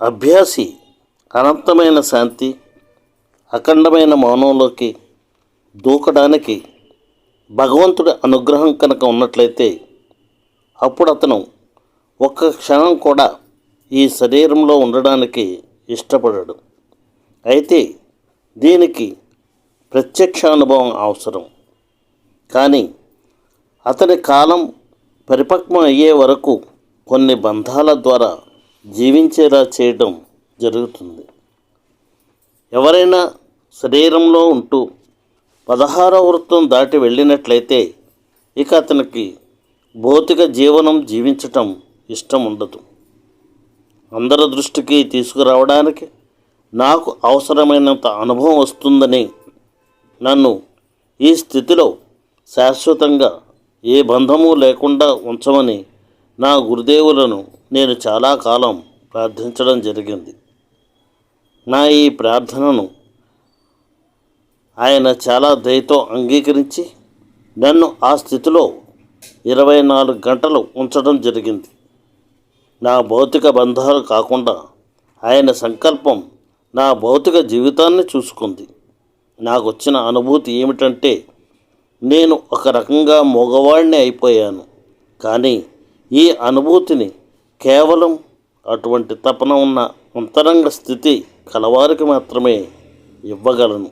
అభ్యాసి అనంతమైన శాంతి అఖండమైన మౌనంలోకి దూకడానికి భగవంతుడి అనుగ్రహం కనుక ఉన్నట్లయితే అప్పుడు అతను ఒక్క క్షణం కూడా ఈ శరీరంలో ఉండడానికి ఇష్టపడడు. అయితే దీనికి ప్రత్యక్ష అనుభవం అవసరం. కానీ అతని కాలం పరిపక్వం అయ్యే వరకు కొన్ని బంధాల ద్వారా జీవించేలా చేయడం జరుగుతుంది. ఎవరైనా శరీరంలో ఉంటూ పదహారవ వృత్తం దాటి వెళ్ళినట్లయితే ఇక అతనికి భౌతిక జీవనం జీవించటం ఇష్టం ఉండదు. అందరి దృష్టికి తీసుకురావడానికి నాకు అవసరమైనంత అనుభవం వస్తుందని నన్ను ఈ స్థితిలో శాశ్వతంగా ఏ బంధము లేకుండా ఉంచమని నా గురుదేవులను నేను చాలా కాలం ప్రార్థించడం జరిగింది. నా ఈ ప్రార్థనను ఆయన చాలా దయతో అంగీకరించి నన్ను ఆ స్థితిలో ఇరవై నాలుగు గంటలు ఉంచడం జరిగింది. నా భౌతిక బంధాలు కాకుండా ఆయన సంకల్పం నా భౌతిక జీవితాన్ని చూసుకుంది. నాకు వచ్చిన అనుభూతి ఏమిటంటే నేను ఒక రకంగా మగవాడిని అయిపోయాను. కానీ ఈ అనుభూతిని కేవలం అటువంటి తపన ఉన్న అంతరంగ స్థితి కలవారికి మాత్రమే ఇవ్వగలను.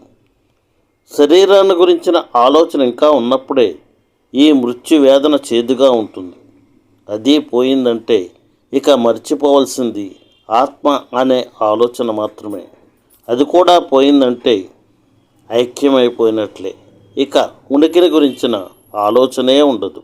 శరీరాన్ని గురించిన ఆలోచన ఇంకా ఉన్నప్పుడే ఈ మృత్యు వేదన చేదుగా ఉంటుంది. అది పోయిందంటే ఇక మర్చిపోవలసింది ఆత్మ అనే ఆలోచన మాత్రమే. అది కూడా పోయిందంటే ఐక్యమైపోయినట్లే. ఇక ఉనికిని గురించిన ఆలోచనే ఉండదు.